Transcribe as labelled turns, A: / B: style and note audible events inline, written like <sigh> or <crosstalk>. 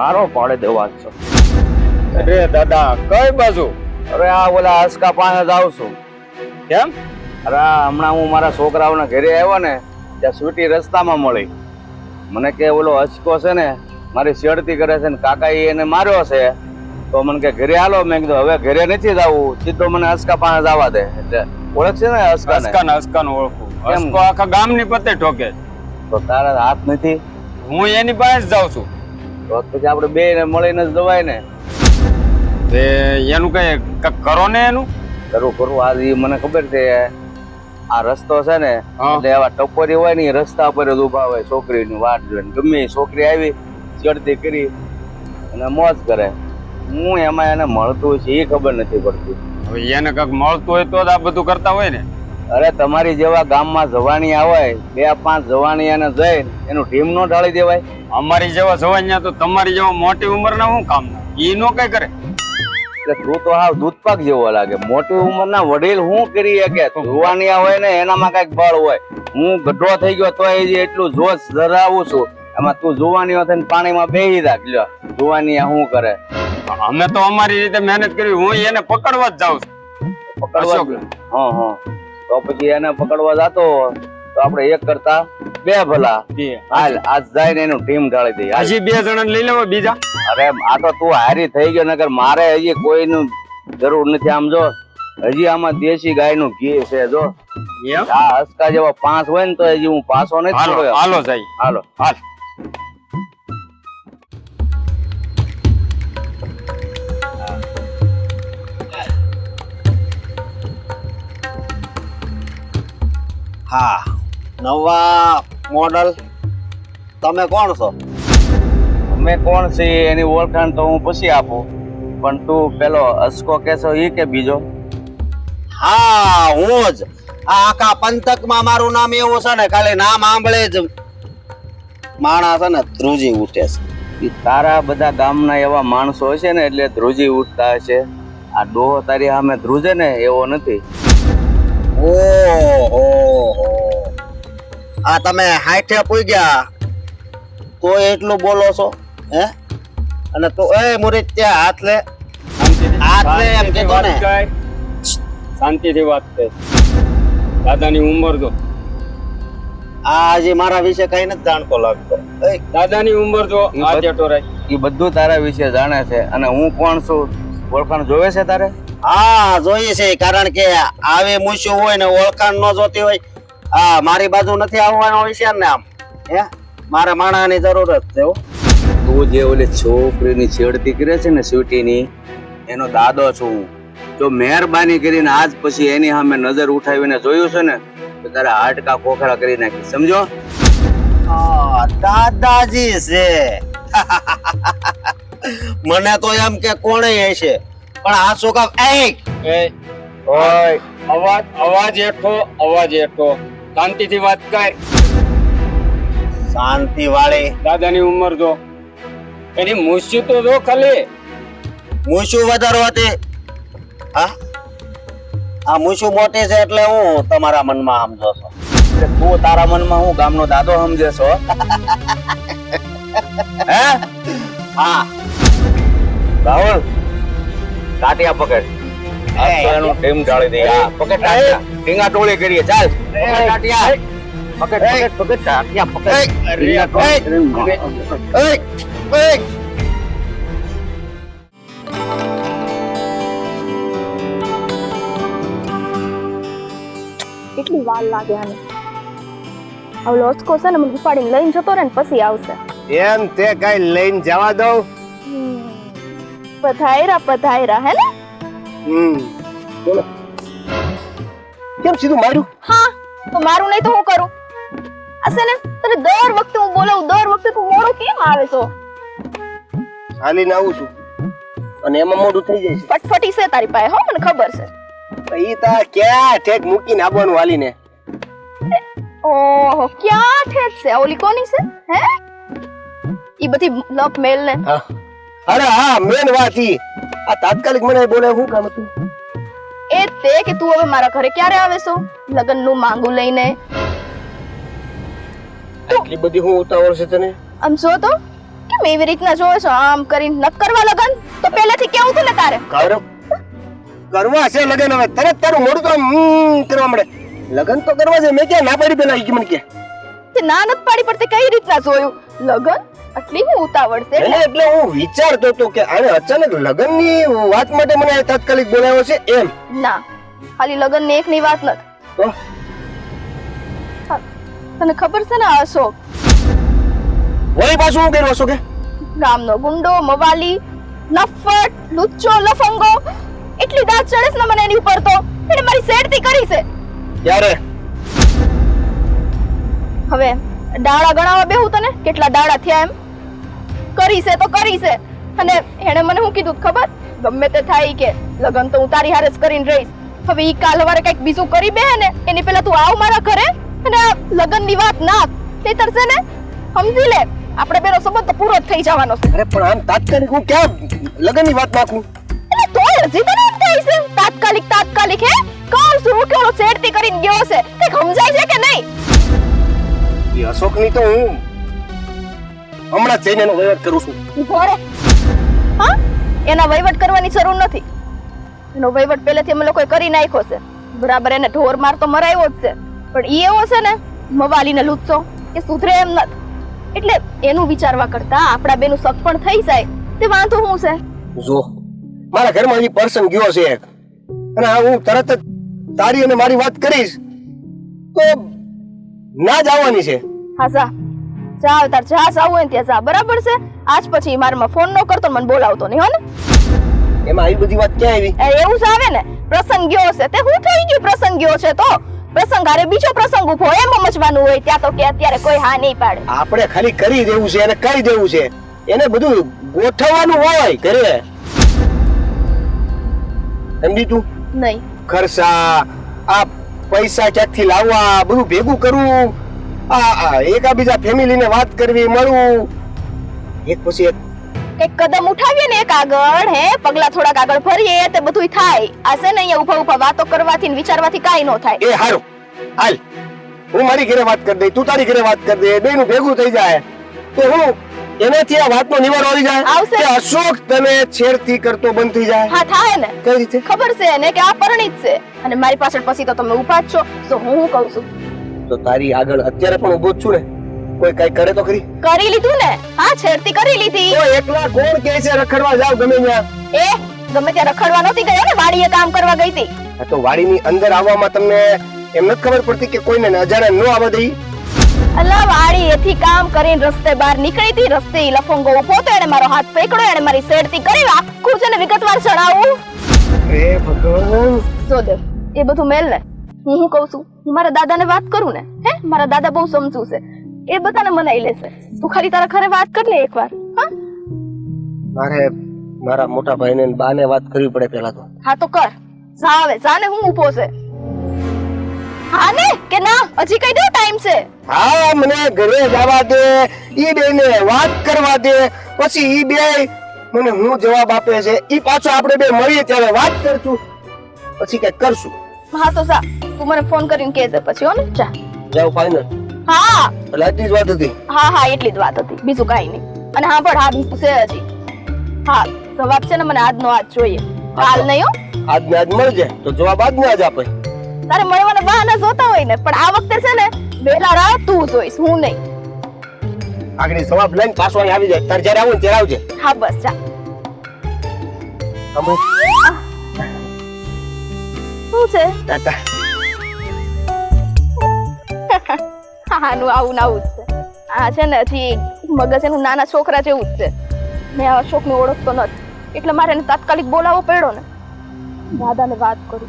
A: મારો પાડે દેવા છો
B: અરે દાદા કઈ બાજુ?
A: અરે આ ઓલા હસકા પાસે જ છું.
B: કેમ?
A: અરે હમણાં હું મારા છોકરાઓના ઘરે આવ્યો ને ત્યાં સ્વીટી રસ્તામાં મળી. મને કે ઓલો હસકો છે ને મારી શેડતી કરે છે ને કાકા એને માર્યો છે. તો મને કે ઘરે હાલો. મેં કીધું હવે ઘરે નથી જવું. સીધો મને હસકા પાસે જવા દે. એટલે ઓળખશે ને હસકાને?
B: હસકાન હસકાન ઓળખું.
A: કેમ?
B: હસકો આખા ગામની પતે ઠોકે.
A: તો તારા હાથ નથી?
B: હું એની પાસે જ જાઉં છું.
A: તો પછી આપણે બે ને મળીને જ દવાય ને.
B: તે એનું કઈ કંઈક કરો ને એનું?
A: કરવું કરવું આ એ મને ખબર છે આ રસ્તો છે ને. એટલે એવા ટપોરી હોય ને રસ્તા પર જ ઊભા હોય છોકરીની વાટ જોઈને. ગમે છોકરી આવી ચડતી કરી અને મોજ કરે. હું એમાં એને મળતું છે એ ખબર નથી પડતી.
B: હવે એને કંઈક મળતું હોય તો જ આ બધું કરતા હોય ને?
A: અરે તમારી જેવા ગામમાં જવાની આવે બે પાંચ જવાની એને જઈ એનું ટીમ નો ઢાળી દેવાય.
B: અમારી જેવા જવાન્યા તો તમારી જેવા મોટી ઉંમરના શું કામ ઈ નો કઈ કરે?
A: એટલે તું તો હાવ દૂધપાક જેવો લાગે. મોટી ઉંમરના વડીલ શું કરી શકે? જુવાની હોય ને એનામાં કંઈક બળ હોય. હું ગઢો થઈ ગયો તો એ એટલું જોશ ધરાવું છું. એમાં તું જુવાનીઓ થઈને પાણીમાં બેહી રાખ. લ્યો જુવાની શું કરે?
B: અમે તો અમારી રીતે મહેનત કરી હું એને પકડવા જ જાઉં છું.
A: પકડવા. હા હા. તો પછી એને પકડવા જાતો તો આપણે એક કરતા બે ભલા. હાલ આજ ને એનું ટીમ ઢાળી દઈએ.
B: હજી બે જણા લઈ લેવા બીજા?
A: અરે આ તો તું હારી થઈ ગયો નકર મારે હજી કોઈનું જરૂર નથી. આમ જો હજી આમાં દેશી ગાયનું ઘી છે જો. આ હસકા જેવા પાંચ હોય ને તો હજી હું પાછો નથી
B: હાલો હાલો જાય
A: હાલો.
B: હાલ.
C: હા નવા મોડલ તમે કોણ છો?
A: અમે કોણ છીએ એની ઓળખાણ તો હું પછી આપું. પણ તું પેલો અસકો કેસો એ કે બીજો?
C: હા હું જ. આ આખા પંથકમાં મારું નામ એવું છે ને ખાલી નામ સાંભળે જ. માણસ છે ને ધ્રુજી ઉઠે છે.
A: તારા બધા ગામના એવા માણસો હશે ને એટલે ધ્રુજી ઉઠતા હશે. આ ડોહો તારી સામે ધ્રુજે ને એવો નથી.
C: ઓહો આ તમે હાઠે પૂગ્યા. તો એટલું બોલો છો હે? અને તો એ મુરીત ત્યાં હાથ લે. હાથ લે એમ કીધો ને.
B: શાંતિથી વાત કરે. દાદાની ઉંમર જો.
C: આ હજી મારા વિશે કઈ નથી જાણતો લાગતો. એ
B: દાદાની ઉંમર જો આ
A: જટો
B: રહી
A: એ બધું તારા વિશે જાણે છે. અને હું કોણ છું? ઓળખાણ જોવે છે તારે?
C: હા જોઈએ છે કારણ કે આવે મૂછ્યું હોય ને ઓળખાણ ન જોતી હોય હા મારી બાજુ નથી આવવાનો હોય છે ને આમ. હે? મારા માણાની જરૂરત છે
A: તું જે ઓલી છોકરીની છેડતી કરે છે ને સ્વીટીની એનો દાદો છું. હું જો મહેરબાની કરીને આજ પછી એની સામે નજર ઉઠાવીને જોયું છે ને તો તારા હાડકા ખોખરા કરી નાખી. સમજો?
C: દાદાજી છે. <laughs> મને તો એમ કે કોણે હશે પણ આ કામ એ
A: ઓય
B: અવાજ અવાજ એઠો અવાજ એઠો શાંતિથી વાત કર.
C: શાંતિ વાળી
B: દાદાની ઉંમર જો. એની મુસ્યુ તો જો ખાલી.
C: મૂછું વધારવાથી હા? આ મૂછું મોટી છે એટલે હું તમારા મનમાં સમજો છો.
A: તું તારા મનમાં હું ગામનો દાદો સમજે છો? હે?
C: હા.
A: રાહુલ ટાટિયા પકડ. આજ તો એનું ટીમ ઢાળી દે. હા. પકડ ટાટિયા ટીંગા ટોળી કરીએ. ચાલ. પકડ ટાટિયા પકડ પકડ પકડ. ટાટિયા પકડ. ટીંગા ટોળી. કરીને
C: એ. એ.
D: કેટલી વાર લાગે આને? હવે લોચકો છે ને મને ઉપાડીને લઈને જતો રહે ને પછી આવશે.
E: એમ તે કઈ લઈને જવા દઉં?
D: હમ. પધાયરા પધાયરા હે ને?
E: હમ બોલો. કેમ સીધું માર્યું?
D: હા તો મારું નહીં તો હું કરું? અસે ને? તને દર વખતે હું બોલાવું દર વખતે તું મોડો કેમ આવે છો?
E: હાલીને આવું છું. અને એમાં મોડું થઈ જાય
D: ફટફટી છે તારી પાસે હો મને ખબર છે.
E: છે ઈ તા ક્યાં ઠેક મૂકીને આવવાનું હાલીને?
D: ઓહો ક્યાં ઠેક છે? ઓલી કોની છે? હે? ઈ બધી લપ મેલ ને
E: હા. અરે હા મેન વાત ઈ. આ તાત્કાલિક મને બોલે હું કામ હતું?
D: એ તે કે તું હવે મારા ઘરે ક્યારે આવે છો? લગનનું માંગુ લઈને.
E: આટલી બધી હું ઉતાવળ છે તને?
D: આમ જો તો કેમ એવી રીતના જોવે છો? આમ કરીને ન કરવા લગન? તો પહેલેથી કેવું હતું ને તારે?
E: ગૌરવ કરવા છે લગન હવે. તરત તારું મોડું તો હમ કરવા મળે. લગન તો કરવા છે. મેં ક્યાં ના પડી પેલા ઈ મને કે?
D: ના નત પાડી પડતી કઈ રીતના જોયું? લગન? આટલી હું ઉતાવળ છે?
E: એટલે હું વિચારતો હતો કે આને અચાનક લગનની વાત માટે મને આ તાત્કાલિક બોલાવ્યો છે એમ.
D: ના ખાલી લગનની એક ની વાત નથી તને ખબર છે ને અશોક?
E: વળી પાછું હું કર્યું અશોકે?
D: ગામનો ગુંડો મવાલી નફટ લુચ્ચો લફંગો એટલી દાંત ચડે ને મને એની ઉપર તો. એને મારી સેડતી કરી છે.
E: ત્યારે
D: હવે દાડા ગણાવા બેહું તને? કેટલા દાડા થયા એમ? કરી છે તો કરી છે અને એણે મને શું કીધું ખબર? ગમે તે થાય કે લગન તો હું તારી હારે જ કરીને રહીશ. હવે ઈ કાલ વારે કંઈક બીજું કરી બે ને એની પેલા તું આવ મારા ઘરે અને આ લગનની વાત ના નહીતર છે ને? સમજી લે આપણે બેનો સંબંધ તો પૂરો જ થઈ જવાનો છે.
E: અરે પણ આમ તાત્કાલિક હું ક્યાં લગનની વાત નાખું?
D: એટલે તોય હજી તને એમ થાય છે? તાત્કાલિક તાત્કાલિક હે? કોણ શું કે ઓલો સેડતી કરીને ગયો છે. કંઈક સમજાય છે કે નહીં?
E: એ અશોકની તો હું હમણાં જઈને એનો વહીવટ કરું છું.
D: રહે. હા? એના વહીવટ કરવાની જરૂર નથી. એનો વહીવટ પહેલેથી અમે લોકોએ કરી નાખ્યો છે. બરાબર એને ઢોર માર તો મરાયો જ છે. પણ ઈ એવો છે ને મવાલીને લૂચો એ સુધરે એમ નથી એટલે એનું વિચારવા કરતા આપણા બેનું શક પણ થઈ જાય. તે વાંધો શું છે?
E: જો મારા ઘરમાં હજી પર્સન ગયો છે એક. અને હું તરત જ તારી અને મારી વાત કરીશ તો ના જ આવવાની છે.
D: હા જા. જા તાર જા જાવું હોય ત્યાં જા. બરાબર છે? આજ પછી મારામાં ફોન ન કરતો મને બોલાવતો નહીં હો ને?
E: એમાં આવી બધી વાત ક્યાં આવી?
D: એ એવું જ આવે ને પ્રસંગ ગયો છે. તે હું થઈ ગયું પ્રસંગ ગયો છે તો? પ્રસંગ હારે બીજો પ્રસંગ ઊભો એમ મચવાનું હોય. ત્યાં તો કે અત્યારે કોઈ હા નહીં પાડે.
E: આપણે ખાલી કરી દેવું છે અને કહી દેવું છે. એને બધું ગોઠવવાનું હોય ઘરે. સમજી તું
D: નહીં.
E: ખર્ચા આ પૈસા ક્યાંકથી લાવવા બધું ભેગું કરવું. એકાબીજા ફેમિલીને વાત કરવી મળવું. એક પછી એક.
D: કંઈક કદમ ઉઠાવીએ ને એક આગળ હે? પગલા થોડાક આગળ ભરીએ તે બધું થાય. આ છે ને અહીંયા ઊભા ઊભા વાતો કરવાથી ને વિચારવાથી કાઈ ન થાય.
E: એ હારું. હાલ. હું મારી ઘરે વાત કરી દઈ તું તારી ઘરે વાત કરી દે. બેનું ભેગું થઈ જાય. તો હું એનાથી આ વાતનો નિવારો આવી જાય
D: આવશે.
E: કે અશોક તને છેડતી કરતો બંધ થઈ જાય.
D: હા થાય ને.
E: કઈ રીતે?
D: ખબર છે ને કે આ પરણિત છે. અને મારી પાછળ પછી તો તમે ઊભા જ છો. તો હું હું કહું છું?
E: તો તારી આગળ અત્યારે પણ ઊભો છું ને. કોઈ કઈ કરે તો ખરી.
D: કરી લીધું ને? હા છેડતી કરી લીધી.
E: તો એકલા કોણ કે છે રખડવા જાવ ગમે ત્યાં?
D: એ ગમે ત્યાં રખડવા નહોતી ગયો ને વાડીએ કામ કરવા ગઈ હતી.
E: તો વાડીની અંદર આવવામાં તમને એમ નથી ખબર પડતી કે કોઈને અજાણ્યા ન આવવા દઈ?
D: અલા વાડી એથી કામ કરીને રસ્તે બહાર નીકળી હતી રસ્તે લફંગો ઊભો તો એને મારો હાથ પકડ્યો એને મારી શેડતી કરી આખું છે ને વિગતવાર જણાવું.
E: એ ભગવાન.
D: જો દેવ એ બધું મેલ ને. હું શું કહું છું? હું મારા દાદાને વાત કરું ને હે? મારા દાદા બહુ સમજુ છે. એ બધાને મનાઈ લેશે. તું ખાલી તારા ઘરે વાત કર ને એકવાર હા?
E: મારે મારા મોટા ભાઈને ને બાને વાત કરવી પડે પહેલા તો.
D: હા તો કર. જા હવે જા ને હું ઊભો છે. હા ને કે ના હજી કઈ દે ટાઈમ છે.
E: હા મને ઘરે જવા દે ઈ બે ને વાત કરવા દે પછી ઈ બે મને હું જવાબ આપે છે. ઈ પાછો આપણે બે મળીએ ત્યારે વાત કરશું પછી કઈ કરશું.
D: હા તો જા. તું મને ફોન કરીને કહેજે પછી હો ને? જા.
E: જાવ ફાઈનલ
D: હા.
E: એટલે આટલી જ વાત હતી.
D: હા હા એટલી જ વાત હતી. બીજું કાઈ નહીં. અને હા પણ હા છે હજી. હા જવાબ છે ને મને આજનો આજ જોઈએ. કાલ નહીં હો?
E: આજ ને આજ મળજે તો જવાબ આજ ને આજ આપે.
D: તારે મળવાના બહાના જોતા હોય ને પણ આ વખતે છે ને વેલા રાહ તું જોઈશ હું નહીં.
E: આગળ જવાબ લઈને પાછો અહીં આવી જાય. તારે જ્યારે આવું ત્યારે આવજે.
D: હા બસ જા. શું છે?
E: ટાટા
D: આનું આવું આવું જ છે. આ છે ને હજી મગજ એનું નાના છોકરા જેવું જ છે. મેં આ અશોકને ઓળખતો નથી. એટલે મારે એને તાત્કાલિક બોલાવવો પડ્યો ને. દાદાને વાત કરું.